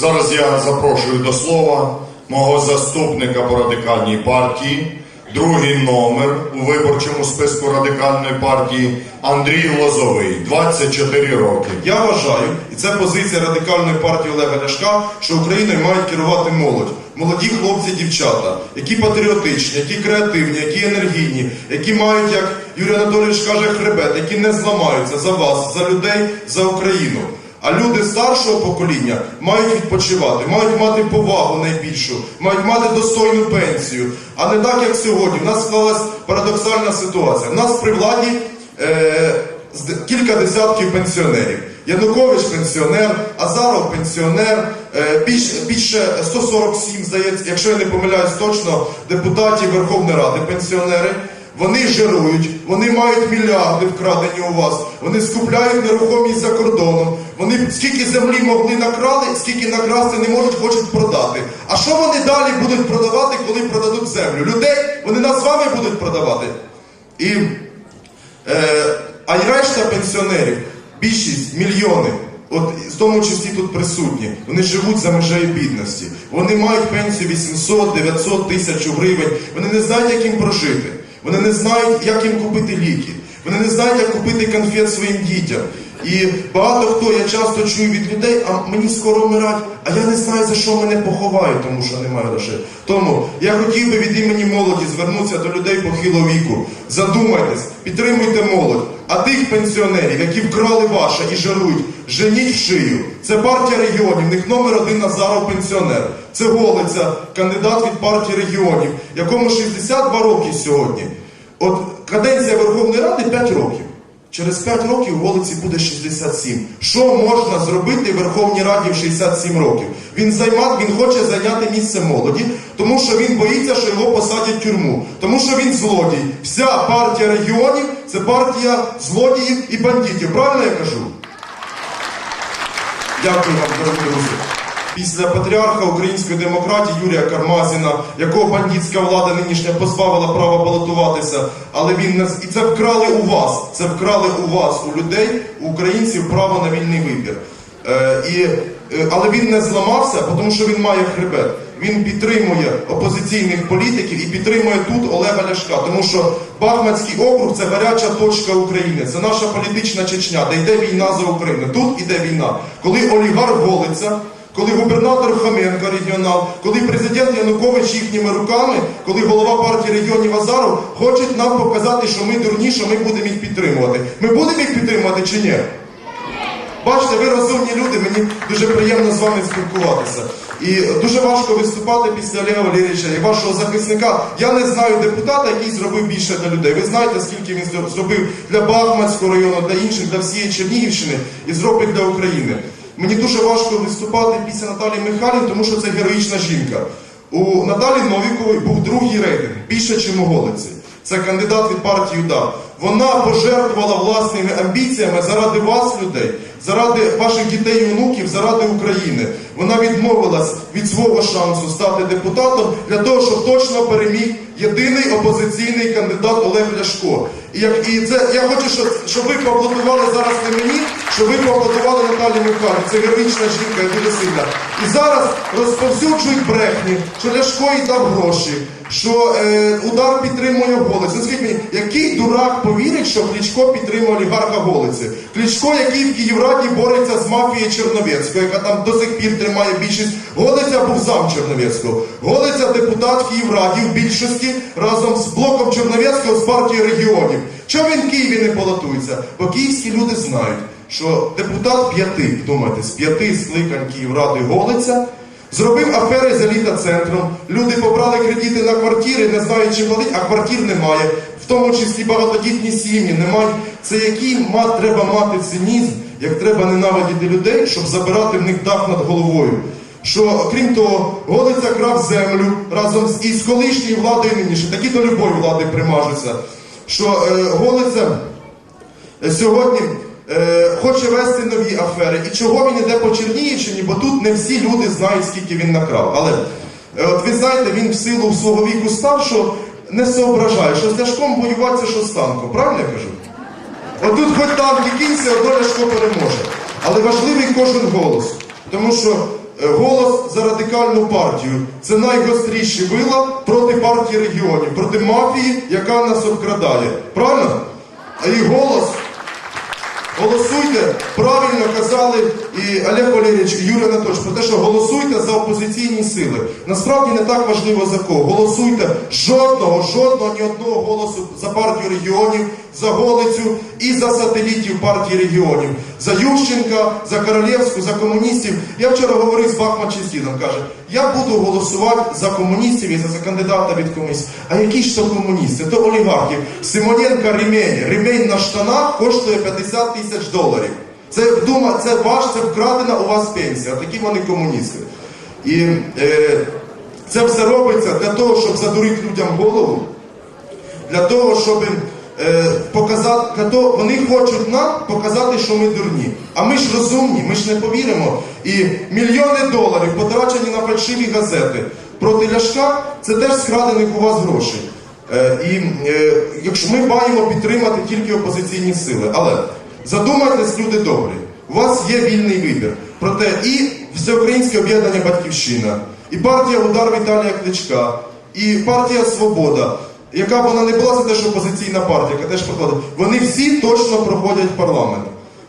Зараз я запрошую до слова мого заступника по радикальній партії, другий номер у виборчому списку радикальної партії Андрій Лозовий, 24 роки. Я вважаю, і це позиція радикальної партії Олега Ляшка, що Україною мають керувати молодь. Молоді хлопці, дівчата, які патріотичні, які креативні, які енергійні, які мають, як Юрій Анатолійович каже, хребет, які не зламаються за вас, за людей, за Україну. А люди старшого покоління мають відпочивати, мають мати повагу найбільшу, мають мати достойну пенсію. А не так, як сьогодні. У нас склалась парадоксальна ситуація. У нас при владі е, кілька десятків пенсіонерів. Янукович пенсіонер, Азаров пенсіонер, е, більш, більше 147, здається, якщо я не помиляюсь точно, депутатів Верховної Ради пенсіонери. Вони жирують, вони мають мільярди вкрадені у вас, вони скупляють нерухомість за кордоном. Вони скільки землі могли накрали, скільки накрасти не можуть, хочуть продати. А що вони далі будуть продавати, коли продадуть землю? Людей вони нас з вами будуть продавати. І Е, а решта пенсіонерів, більшість, мільйони, от в тому числі тут присутні, вони живуть за межею бідності. Вони мають пенсію 800, 900 тисяч гривень. Вони не знають, як їм прожити. Вони не знають, як їм купити ліки. Вони не знають, як купити конфет своїм дітям. І багато хто я часто чую від людей, а мені скоро вмирать, а я не знаю, за що мене поховають, тому що немає грошей. Тому я хотів би від імені молоді звернутися до людей похилого віку. Задумайтесь, підтримуйте молодь. А тих пенсіонерів, які вкрали ваше і жарують, женіть в шию. Це партія регіонів, в них номер один Назаров пенсіонер. Це Голиця, кандидат від партії регіонів, якому 62 роки сьогодні. От каденція Верховної Ради 5 років. Через 5 років в Голиці буде 67. Що можна зробити в Верховній Раді в 67 років? Він займа, він хоче зайняти місце молоді, тому що він боїться, що його посадять в тюрму. Тому що він злодій. Вся партія регіонів це партія злодіїв і бандитів. Правильно я кажу? Дякую вам, дорогі друзі. Після патріарха української демократії Юрія Кармазіна, якого бандитська влада нинішня позбавила права балотуватися, але він з- і це вкрали у вас. Це вкрали у вас, у людей, у українців право на вільний вибір. Е, і, е, але він не зламався, тому що він має хребет. Він підтримує опозиційних політиків і підтримує тут Олега Ляшка, тому що Бахмацький округ це гаряча точка України. Це наша політична Чечня, де йде війна за Україну. Тут іде війна. Коли олігарх голиться, коли губернатор Хоменко регіонал, коли президент Янукович їхніми руками, коли голова партії регіонів Азаров хочуть нам показати, що ми дурні, що ми будемо їх підтримувати. Ми будемо їх підтримувати чи ні? Бачите, ви розумні люди, мені дуже приємно з вами спілкуватися. І дуже важко виступати після Олега Валерійовича і вашого захисника. Я не знаю депутата, який зробив більше для людей. Ви знаєте, скільки він зро- зробив для Бахмацького району, для інших, для всієї Чернігівщини і зробить для України. Мені дуже важко виступати після Наталії Михайлів, тому що це героїчна жінка. У Наталі Новікової був другий рейтинг, більше, ніж у Голиці. Це кандидат від партії УДА. Вона пожертвувала власними амбіціями заради вас, людей, заради ваших дітей і онуків, заради України. Вона відмовилась від свого шансу стати депутатом для того, щоб точно переміг єдиний опозиційний кандидат Олег Ляшко. І, як, і це я хочу, щоб, щоб ви поаплодували зараз не мені, щоб ви поаплодували Наталі Михайлівні. Це героїчна жінка і дуже сильна. І зараз розповсюджують брехні, що Ляшко їй дав гроші, що е, удар підтримує. Ну скажіть мені, який дурак повірить, що Кличко підтримує олігарха голиці? Кличко, який в Київраді бореться з мафією Черновецькою, яка там до сих пір тримає більшість. Голиця був зам Черновецького. Голиця депутат Київраді в більшості разом з блоком Черновецького з партії регіонів. Чому він в Києві не балотується? Бо київські люди знають, що депутат п'яти, думайте, з п'яти скликань Київради Голиця Зробив афери з еліта-центром. Люди побрали кредити на квартири, не знають, чи платити, а квартир немає. В тому числі багатодітні сім'ї немає. Це який мат треба мати цинізм, як треба ненавидіти людей, щоб забирати в них дах над головою. Що, крім того, Голиця крав землю разом з із колишньою владою нині, такі до любої влади примажуться. Що е, Голиця е, сьогодні е, хоче вести нові афери. І чого він іде по Чернігівщині, бо тут не всі люди знають, скільки він накрав. Але е, от ви знаєте, він в силу свого віку старшого не соображає, що з Ляшком воювати що з танком. Правильно я кажу? Отут хоч танк і кінься, одно Ляшко переможе. Але важливий кожен голос. Тому що Е, Голос за радикальну партію це найгостріші вила проти партії регіонів, проти мафії, яка нас обкрадає. Правильно? І голос Голосуйте, правильно казали і Олег Валерійович, і Юрій Анатольович про те, що голосуйте за опозиційні сили. Насправді не так важливо за кого. Голосуйте жодного, жодного, ні одного голосу за партію регіонів, за Голицю і за сателітів партії регіонів, за Ющенка, за Королевську, за комуністів. Я вчора говорив з Бахман Чистіном, каже, я буду голосувати за комуністів і за, кандидата від комуністів. А які ж то комуністи? То олігархи. Симоненка ремень. Ремень на штанах коштує 50 тисяч доларів. Це вдума, це ваш, це вкрадена у вас пенсія. Такі вони комуністи. І е, це все робиться для того, щоб задурити людям голову, для того, щоб показати, для того, вони хочуть нам показати, що ми дурні. А ми ж розумні, ми ж не повіримо. І мільйони доларів потрачені на фальшиві газети проти Ляшка, це теж скрадених у вас грошей. Е, і е, якщо ми маємо підтримати тільки опозиційні сили, але задумайтесь, люди добрі, у вас є вільний вибір. Проте і Всеукраїнське об'єднання Батьківщина, і партія Удар Віталія Кличка, і партія Свобода, яка б вона не була, це теж опозиційна партія, яка теж проходить, вони всі точно проходять парламент.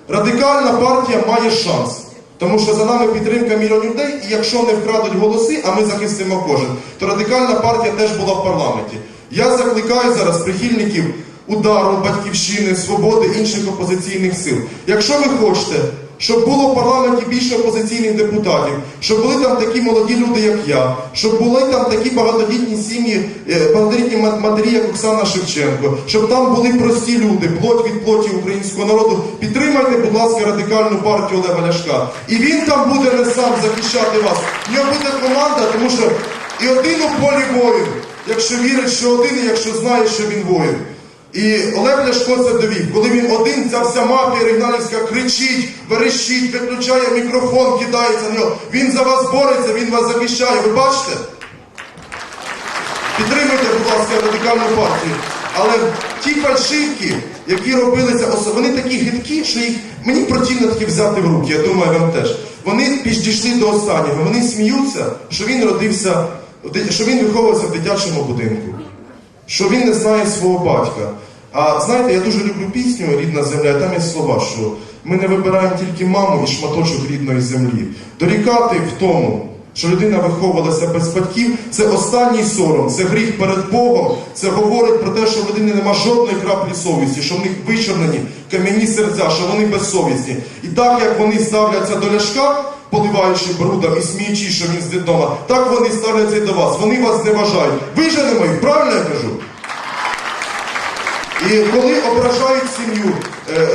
Радикальна партія має шанс. Тому що за нами підтримка мільйонів людей, і якщо не вкрадуть голоси, а ми захистимо кожен, то радикальна партія теж була в парламенті. Я закликаю зараз прихильників удару, батьківщини, свободи, інших опозиційних сил. Якщо ви хочете, щоб було в парламенті більше опозиційних депутатів, щоб були там такі молоді люди, як я, щоб були там такі багатодітні сім'ї, е, багатодітні матері, як Оксана Шевченко, щоб там були прості люди, плоть від плоті українського народу. Підтримайте, будь ласка, радикальну партію Олега Ляшка. І він там буде не сам захищати вас. В нього буде команда, тому що і один у полі воїн, якщо вірить, що один, і якщо знає, що він воїн. І Олег Ляшко це довів. Коли він один, ця вся мафія регіоналівська кричить, верещить, виключає мікрофон, кидається на нього. Він за вас бореться, він вас захищає. Ви бачите? Підтримуйте, будь ласка, радикальну партію. Але ті фальшивки, які робилися, вони такі гидкі, що їх мені противно таки взяти в руки, я думаю, вам теж. Вони підійшли до останнього. Вони сміються, що він родився, що він виховувався в дитячому будинку що він не знає свого батька. А знаєте, я дуже люблю пісню Рідна земля, там є слова, що ми не вибираємо тільки маму і шматочок рідної землі. Дорікати в тому, що людина виховувалася без батьків, це останній сором, це гріх перед Богом, це говорить про те, що в людини нема жодної краплі совісті, що в них вичорнені кам'яні серця, що вони безсовісні. І так як вони ставляться до ляшка, поливаючи брудом і сміючи, що він з дитома, так вони ставляться і до вас. Вони вас не вважають. Виженемо їх, правильно я кажу? І коли ображають сім'ю,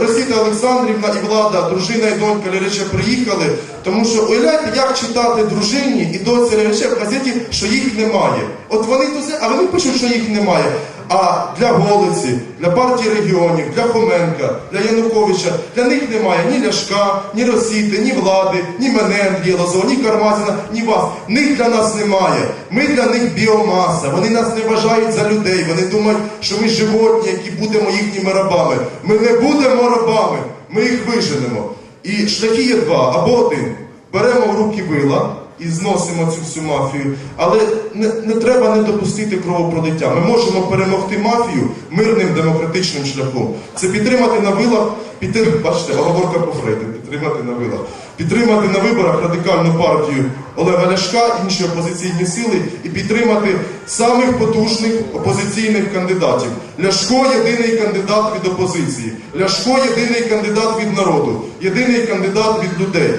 Росіта Олександрівна і влада, дружина і донька Лерече приїхали, тому що уявляєте, як читати дружині і доці Лерече в газеті, що їх немає. От вони тут, а вони пишуть, що їх немає. А для Голиці, для партії регіонів, для Хоменка, для Януковича, для них немає ні Ляшка, ні Росіти, ні влади, ні мене, Андрія Лозова, ні Кармазіна, ні вас. Них для нас немає. Ми для них біомаса. Вони нас не вважають за людей. Вони думають, що ми животні, які будемо їхніми рабами. Ми не будемо рабами, ми їх виженемо. І шляхи є два або один. Беремо в руки вила і зносимо цю всю мафію. Але не, не треба не допустити кровопролиття. Ми можемо перемогти мафію мирним демократичним шляхом. Це підтримати на вилах, підтримати, бачите, оговорка по Фрейду, підтримати на вилах. Підтримати на виборах радикальну партію Олега Ляшка, інші опозиційні сили і підтримати самих потужних опозиційних кандидатів. Ляшко єдиний кандидат від опозиції. Ляшко єдиний кандидат від народу, єдиний кандидат від людей.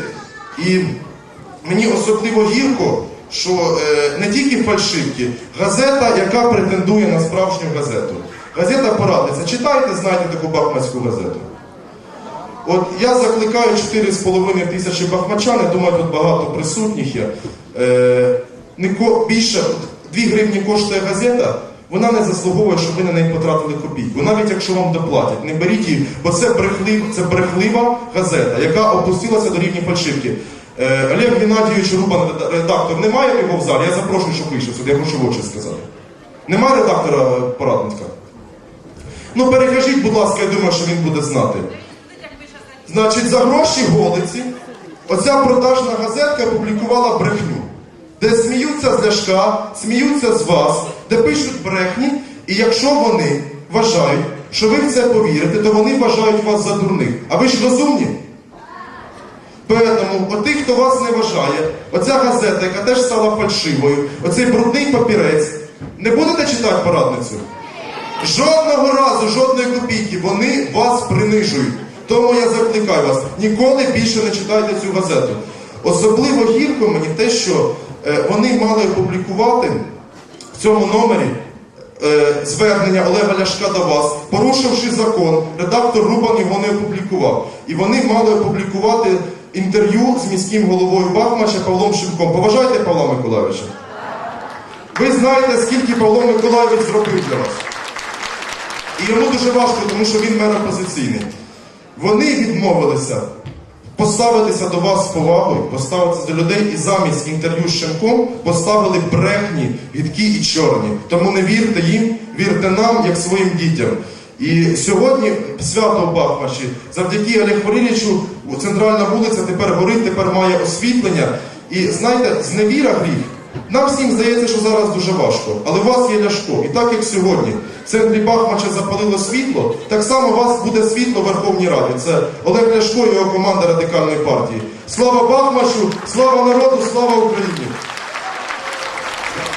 І мені особливо гірко, що е, не тільки фальшивки, газета, яка претендує на справжню газету. Газета порадиться. Читайте, знайте таку бахмацьку газету. От я закликаю 4,5 тисячі бахмачан, я думаю, тут багато присутніх є. Е, більше 2 гривні коштує газета, вона не заслуговує, щоб ви на неї потратили копійку. Навіть якщо вам доплатять, не беріть її, бо це, брехлив, це брехлива газета, яка опустилася до рівня фальшивки. Е, Олег Геннадійович Рубан, редактор, немає його в залі? Я запрошую, щоб вийшов сюди, я хочу в очі сказати. Немає редактора е, порадника? Ну перекажіть, будь ласка, я думаю, що він буде знати. Значить, за гроші голиці Оця продажна газетка опублікувала брехню, де сміються з Ляшка, сміються з вас, де пишуть брехні, і якщо вони вважають, що ви в це повірите, то вони вважають вас за дурних. А ви ж розумні? Поэтому, от тих, хто вас не вважає, оця газета, яка теж стала фальшивою, оцей брудний папірець, не будете читати порадницю? Жодного разу, жодної копійки вони вас принижують. Тому я закликаю вас, ніколи більше не читайте цю газету. Особливо гірко мені те, що е, вони мали опублікувати в цьому номері е, звернення Олега Ляшка до вас, порушивши закон, редактор Рубан його не опублікував. І вони мали опублікувати інтерв'ю з міським головою Бахмача Павлом Шимком. Поважайте Павла Миколаївича. Ви знаєте, скільки Павло Миколаївич зробив для вас. І йому дуже важко, тому що він мер опозиційний. Вони відмовилися поставитися до вас з повагою, поставитися до людей і замість інтерв'ю з Шемком поставили брехні, гідкі і чорні. Тому не вірте їм, вірте нам, як своїм дітям. І сьогодні свято в Бахмачі, завдяки Олег Валерійовичу, центральна вулиця тепер горить, тепер має освітлення. І знаєте, зневіра гріх. Нам всім здається, що зараз дуже важко, але у вас є ляшко. І так як сьогодні в центрі Бахмача запалило світло, так само у вас буде світло в Верховній Раді. Це Олег Ляшко і його команда радикальної партії. Слава Бахмачу, слава народу, слава Україні!